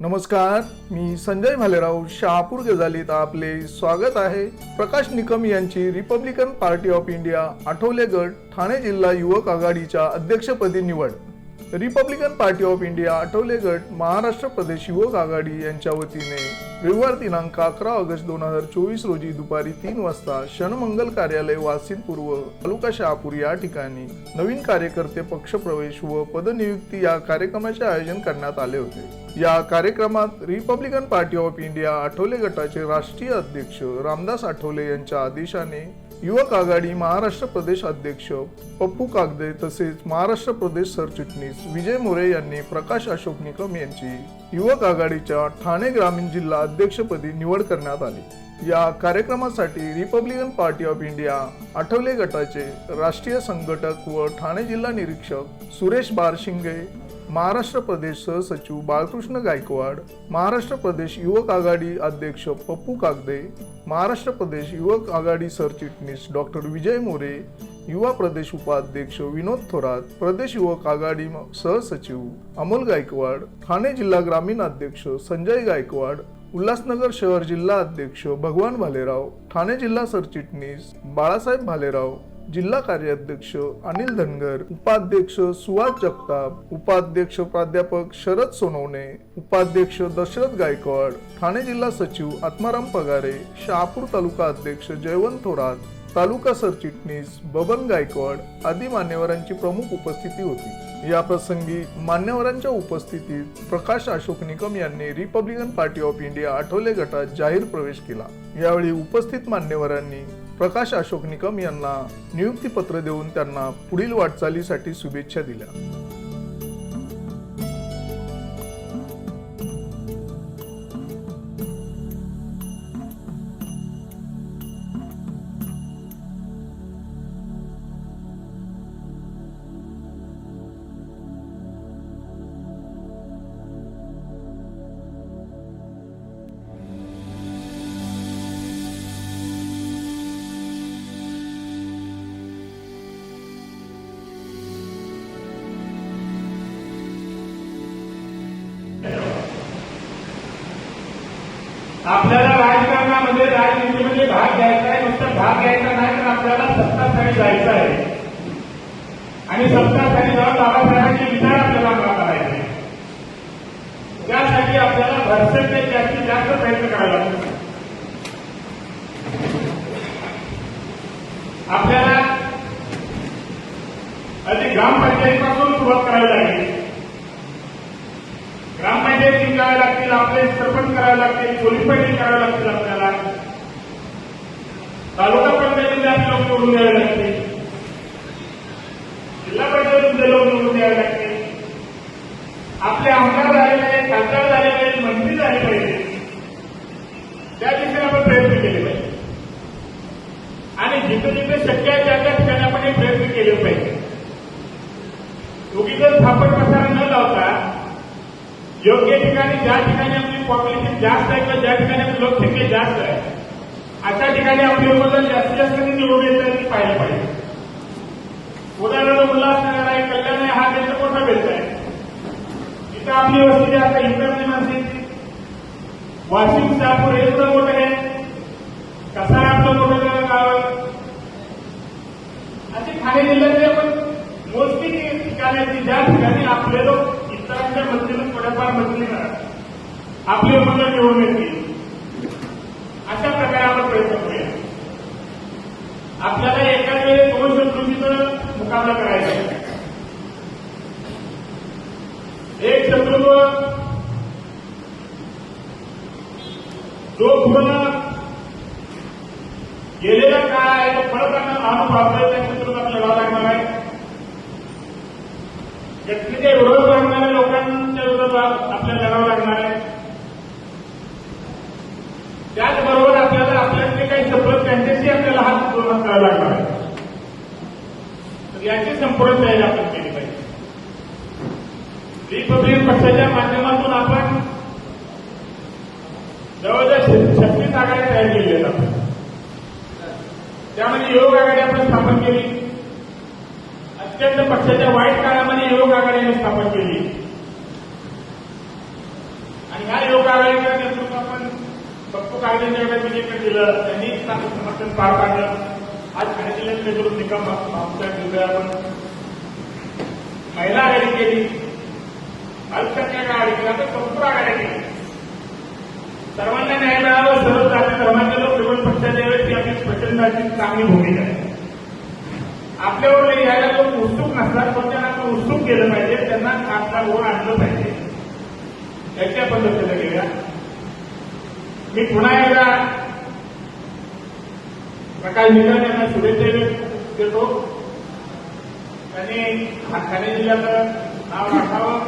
नमस्कार मी संजय भालेराव शहापूर गजालीत आपले स्वागत आहे. प्रकाश निकम यांची Republican Party of India Athawale गट ठाणे जिल्हा युवक आघाडीच्या अध्यक्षपदी निवड. Republican Party of India Athawale गट महाराष्ट्र प्रदेश युवक आघाडी यांच्या वतीने रविवार दिनांक अकरा ऑगस्ट दोन हजार चोवीस रोजी दुपारी तीन वाजता शनमंगल कार्यालय वासिन पूर्व तालुका शहापूर या ठिकाणी नवीन कार्यकर्ते पक्षप्रवेश व पदनियुक्ती या कार्यक्रमाचे आयोजन करण्यात आले होते. या कार्यक्रमात Republican Party of India Athawale गटाचे राष्ट्रीय अध्यक्ष रामदास आठवले यांच्या आदेशाने युवक आघाडी महाराष्ट्र प्रदेश अध्यक्ष पप्पू कागदे तसेच महाराष्ट्र प्रदेश सरचिटणीस विजय मोरे यांनी प्रकाश अशोक निकम यांची युवक आघाडीच्या ठाणे ग्रामीण जिल्हा अध्यक्षपदी निवड करण्यात आली. या कार्यक्रमासाठी Republican Party of India Athawale गटाचे राष्ट्रीय संघटक व ठाणे जिल्हा निरीक्षक सुरेश बारशिंगे महाराष्ट्र प्रदेश सहसचिव बाळकृष्ण गायकवाड महाराष्ट्र प्रदेश युवक आघाडी अध्यक्ष पप्पू कागदे महाराष्ट्र प्रदेश युवक आघाडी सरचिटणीस डॉक्टर विजय मोरे युवा प्रदेश उपाध्यक्ष विनोद थोरात प्रदेश युवक आघाडी म- सहसचिव अमोल गायकवाड ठाणे जिल्हा ग्रामीण अध्यक्ष संजय गायकवाड उल्हासनगर शहर जिल्हा अध्यक्ष भगवान भालेराव ठाणे जिल्हा सरचिटणीस बाळासाहेब भालेराव जिल्हा कार्याध्यक्ष अनिल धनगर उपाध्यक्ष सुहास जगताप उपाध्यक्ष प्राध्यापक शरद सोनवणे उपाध्यक्ष दशरथ गायकवाड ठाणे जिल्हा सचिव आत्माराम पगारे शहापूर तालुका अध्यक्ष जयवंत थोरात तालुका सरचिटणीस बबन गायकवाड आदी मान्यवरांची प्रमुख उपस्थिती होती. या प्रसंगी मान्यवरांच्या उपस्थितीत प्रकाश अशोक निकम यांनी Republican Party of India Athawale गटात जाहीर प्रवेश केला. यावेळी उपस्थित मान्यवरांनी प्रकाश अशोक निकम यांना नियुक्तीपत्र देऊन त्यांना पुढील वाटचालीसाठी शुभेच्छा दिल्या. आपल्याला राजकारणामध्ये राजनीतीमध्ये भाग घ्यायचा आहे नुसतं भाग घ्यायचा नाही तर आपल्याला सत्तास्थानी जायचं आहे. आणि सत्तास्थानी जाऊन बाबासाहेबांचे विचार आपल्याला करायचे त्यासाठी आपल्याला भरसक जास्तीत जास्त प्रयत्न करावा लागतो आपल्याला अधिक ग्रामपंचायतीपासून सुरुवात करावी लागेल. ग्राम आपले जिंकावे लागतील आपले सरपंच करावे लागतील पोलीस पाटील करावे लागतील आपल्याला. तालुका पंचायतीमध्ये आपले लोक निवडून द्यावे लागतील. जिल्हा परिषदेमध्ये लोक निवडून द्यावे लागतील. आपले आमदार झालेले पाहिजे खासदार झाले पाहिजे मंत्री झाले पाहिजे. त्या दिवशी आपण प्रयत्न केले पाहिजे. आणि जिथे जिथे शक्य आहे त्या त्या ठिकाणी आपण हे प्रयत्न केले पाहिजे. उगीच थापट प्रसारण न लावता योग्य ठिकाणी ज्या ठिकाणी आपली पॉप्युलेशन जास्त आहे किंवा ज्या ठिकाणी आपली लोकसंख्या जास्त आहे अशा ठिकाणी आपली उमेदवार जास्तीत जास्त निवडून येत आहे ते पाहिलं पाहिजे. उदाहरण उल्हासनगर आहे कल्याण आहे हा त्यांचा मोठा बेल्ट आहे. तिथं आपली वस्ती आता इंटरनेट माणसे वाशिम शहापूर हे सुद्धा मोठं आहे. कसा आहे आपलं मोठं गाव आहे. असे ठाणे जिल्ह्यातले आपण मोस्टली ठिकाणी ज्या ठिकाणी आपले लोक मदतीनं बदली करा. आपले मतं निवडून येतील. अशा प्रकारे आपण प्रयत्न करूया. आपल्याला एकाच वेळी दोन शत्रूंचा मुकाबला करायचा एक शत्रुत्व जो पूर्ण गेलेला काळ आहे तो परत आपल्याला अनुभव आपल्याला त्या शत्रूचा आपल्याला लढा लागणार आहे. व्यक्तीच्या विरोध करावं लागणार आहे. त्याचबरोबर आपल्याला आपल्यातले काही सफल त्यांच्याशी आपल्याला हात जोडून करावा लागणार आहे. तर याची संपूर्ण तयारी आपण केली पाहिजे. रिपब्लिकन पक्षाच्या माध्यमातून आपण जवळजवळ छत्तीस आघाडी तयार केलेल्या आहेत आपण. त्यामध्ये योग आघाडी आपण स्थापन केली. अत्यंत पक्षाच्या वाईट काळामध्ये योग आघाडीने स्थापन केली आणि ह्या पप्पू कायद्याच्या विजयकडे दिलं त्यांनी चांगलं समर्थन पार पाडलं. आज ठाणे जिल्ह्यात नेतृत्व निकम मागच्या दिवसात आपण महिला आघाडी केली. अल्पसंख्याक आघाडी केली आता संपूर्ण आघाडी केली सर्वांना न्याय मिळावा सर्व जाती धर्माचे लोक विरोध पक्षाच्या वेळेस आपली प्रचंडाची चांगली भूमिका आहे. आपल्यावर यायला लोक उत्सुक नसतात पण त्यांना आपण उत्सुक केलं पाहिजे त्यांना आपला वर आणलं पाहिजे. त्याच्या पद्धतीने घेऊया मी पुन्हा एकदा प्रकाश निकम यांना शुभेच्छा देतो त्यांनी ठाणे जिल्ह्याचं नाव राखावं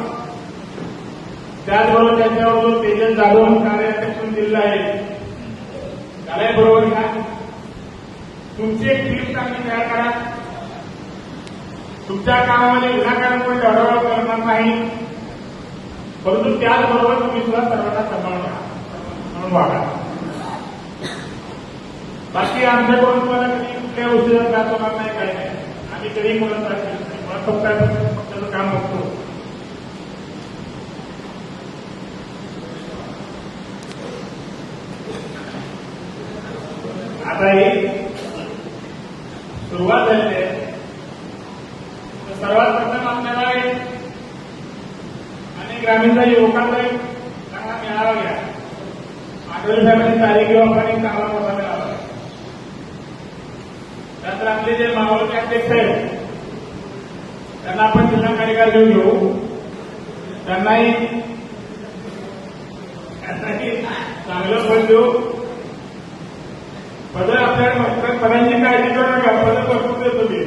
त्याचबरोबर त्यांच्यावर जो तेजस जाधव कार्याध्यक्ष जिल्हा आहे त्यालाही बरोबर घ्या. तुमची एक टीम चांगली तयार करा. तुमच्या कामामध्ये विनाकारण कोणी अडवळ करणार नाही. परंतु त्याचबरोबर तुम्ही सुद्धा सर्वांना सांभाळणार म्हणून वागा बाकी आमच्याकडून तुम्हाला कधी कुठल्या औषधात त्रास होणार नाही काय नाही. आम्ही कधी मुलं नाही मुळात फक्त त्याचं काम बघतो. आता ही सुरुवात झाली आहे. सर्वात प्रथम आपल्याला एक आणि ग्रामीण युवकांना एक चांगला मेळावा घ्या. आठवले साहेबांनी तारीख आपण एक चांगला मोठा मिळाला त्यानंतर आपले जे मावळचे अध्यक्ष आहेत त्यांना आपण जिल्हा कार्यकार घेऊन घेऊ. त्यांनाही त्यासाठी चांगलं फळ देऊ. पद आपल्याकडे पदांची काळजी करू नका पद भरपूर देतो मी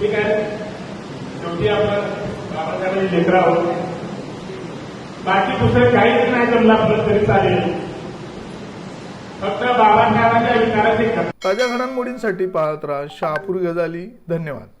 ठीक आहे शेवटी आपण बाबासाहेबांनी लेकर आहोत. बाकी दुसरं काहीच नाही जमलं आपलं तरी चालेल. फक्त बाबासाहेबांच्या विचाराचे ताज्या घडामोडींसाठी पाहत राहा शहापूर गजाली. धन्यवाद.